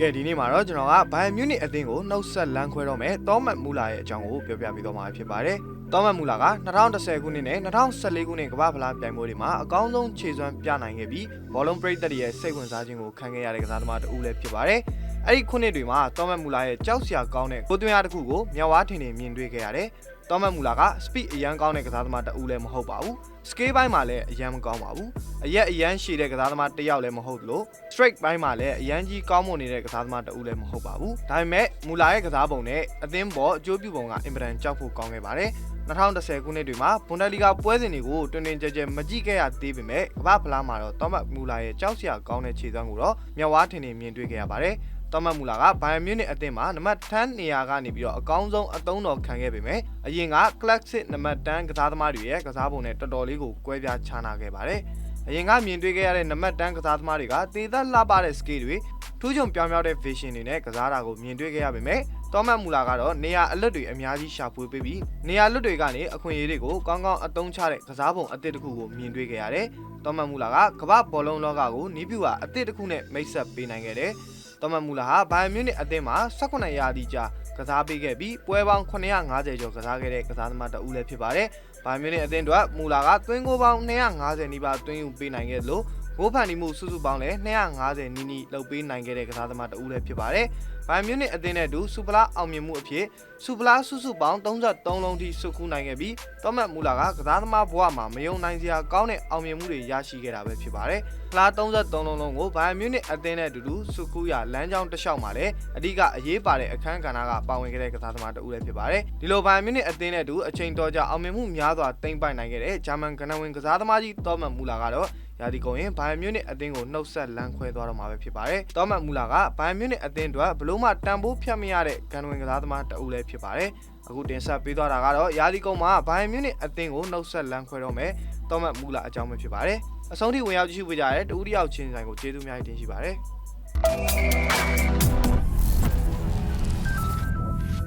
ကဲဒီနေ့မှာတော့ကျွန်တော်ကဘိုင်မြူနစ်အသင်းကိုနှုတ်ဆက်လမ်းခွဲတော့မယ်တောမတ်မူလာရဲ့အကြောင်းကိုပြောပြပေးတော့မှာဖြစ်ပါတယ်တောမတ်မူလာက2010ခုနှစ်နဲ့2014ခုနှစ်ကမ္ဘာဖလားပြိုင်ပွဲတွေမှာအကောင်းဆုံးခြေစွမ်းပြနိုင်ခဲ့ပြီးဘောလုံးပရိသတ်တွေရဲ့စိတ်ဝင်စားခြင်းကိုခံခဲ့ရတဲ့ကစားသမားတစ်ဦးလည်းဖြစ်ပါတယ် အဲ့ဒီခုနှစ်တွေမှာတောမတ်မူလာရဲ့ကြောက်စရာကောင်းတဲ့ကိုသွင်းအားတစ်ခုကိုမြောက်ဝါထင်ထင်မြင်တွေ့ခဲ့ရတယ်တောမတ်မူလာက speed အရန်ကောင်းတဲ့ကစားသမားတစ်ဦးလည်းမဟုတ်ပါဘူး scale ဘိုင်းမှာလည်းအရန်မကောင်းပါဘူးအရက်အရန်ရှည်တဲ့ကစားသမားတစ်ယောက်လည်းမဟုတ်လို့ straight ဘိုင်းမှာလည်းအရန်ကြီးကောင်းမွန်နေတဲ့ကစားသမားတစ်ဦးလည်းမဟုတ်ပါဘူးဒါပေမဲ့မူလာရဲ့ကစားပုံနဲ့အသင်းပေါ်အကျိုးပြုပုံကအင်ပဒန်ကြောက်ဖို့ကောင်းခဲ့ပါတယ်2010ခုနှစ်တွေမှာဘွန်ဒလီဂါပွဲစဉ်တွေကိုတွင်တွင်ကြဲကြဲမကြည့်ခဲ့ရသေးပေမဲ့ကမ္ဘာဖလားမှာတော့တောမတ်မူလာရဲ့ကြောက်စရာကောင်းတဲ့ခြေစွမ်းကိုတော့မျက်ဝါးထင်ထင်မြင်တွေ့ခဲ့ရပါတယ် တောမတ်မူလာကဘိုင်ယန်မြူနစ်အသင်းမှာနံပါတ်10နေရာကနေပြီးတော့အကောင်းဆုံးအသုံးတော်ခံခဲ့ပေမဲ့အရင်က classic နံပါတ်10ကစားသမားတွေရဲ့ကစားပုံနဲ့တော်တော်လေးကိုကွဲပြားခြားနာခဲ့ပါတယ်အရင်ကမြင်တွေ့ခဲ့ရတဲ့နံပါတ်10ကစားသမားတွေကတေသက်လှပတဲ့ skill တွေထူးချွန်ပြောင်ပြောင်တဲ့ vision တွေနဲ့ကစားတာကိုမြင်တွေ့ခဲ့ရပေမဲ့တောမတ်မူလာကတော့နေရာအလွတ်တွေအများကြီးရှာဖွေပေးပြီးနေရာလွတ်တွေကနေအခွင့်အရေးတွေကိုကောင်းကောင်းအသုံးချတဲ့ကစားပုံအသစ်တစ်ခုကိုမြင်တွေ့ခဲ့ရတယ်။တောမတ်မူလာကကမ္ဘာဘောလုံးလောကကိုနီးပြူဟာအသစ်တစ်ခုနဲ့မိတ်ဆက်ပေးနိုင်ခဲ့တယ်။ တောမတ်မူလာဟာဘိုင်ယန်မြူနစ်အသင်းမှာ18ရာသီကြာကစားပေးခဲ့ပြီးပွဲပေါင်း950ကျော်ကစားခဲ့တဲ့ကစားသမားတဦးလည်းဖြစ်ပါတယ်။ဘိုင်ယန်မြူနစ်အသင်းအတွက်မူလာကသွင်းကိုပေါင်း250နီးပါးသွင်းယူပေးနိုင်ခဲ့လို့ ဂိုးဖန်တီမှုစုစုပေါင်းလည်း250နီးနီးလုပ်ပေးနိုင်ခဲ့တဲ့ကစားသမားတဦးလည်းဖြစ်ပါတယ်။ဘိုင်ယန်မြူနစ်အသင်းနဲ့အတူစူပလာအောင်မြင်မှုအဖြစ်စူပလာစုစုပေါင်း33လုံးထိစုခုနိုင်ခဲ့ပြီးတောမတ်မူလာကကစားသမားဘဝမှာမယုံနိုင်စရာကောင်းတဲ့အောင်မြင်မှုတွေရရှိခဲ့တာပဲဖြစ်ပါတယ်။ဖလား33လုံးလုံးကိုဘိုင်ယန်မြူနစ်အသင်းနဲ့အတူတူစုခုရလမ်းကြောင်းတစ်လျှောက်မှာလည်းအဓိကအရေးပါတဲ့အခန်းကဏ္ဍကပါဝင်ခဲ့တဲ့ကစားသမားတဦးလည်းဖြစ်ပါတယ်။ဒီလိုဘိုင်ယန်မြူနစ်အသင်းနဲ့အတူအချိန်တော်ကြာအောင်မြင်မှုများစွာတင်ပိုင်နိုင်ခဲ့တဲ့ဂျာမန်ကနဝင်ကစားသမားကြီးတောမတ်မူလာကတော့ရာဒီကုန်ရင်ဘိုင်ယန်မြူနစ်အသင်းကိုနှုတ်ဆက်လမ်းခွဲသွားတော့မှာပဲဖြစ်ပါတယ်။တောမတ်မူလာကဘိုင်ယန်မြူနစ်အသင်းအတွက်ဘလို့မှတန်ဖိုးဖြတ်မရတဲ့ကန်ဝင်ကစားသမားတဦးလည်းဖြစ်ပါတယ်။အခုတင်ဆက်ပေးသွားတာကတော့ရာဒီကုန်မှာဘိုင်ယန်မြူနစ်အသင်းကိုနှုတ်ဆက်လမ်းခွဲတော့မယ်။တောမတ်မူလာအကြောင်းပဲဖြစ်ပါတယ်။အဆုံးထိဝင်ရောက်ကြည့်ရှုပေးကြတဲ့တူဦးတယောက်ချင်းဆိုင်ကိုကျေးဇူးများတင်ရှိပါတယ်။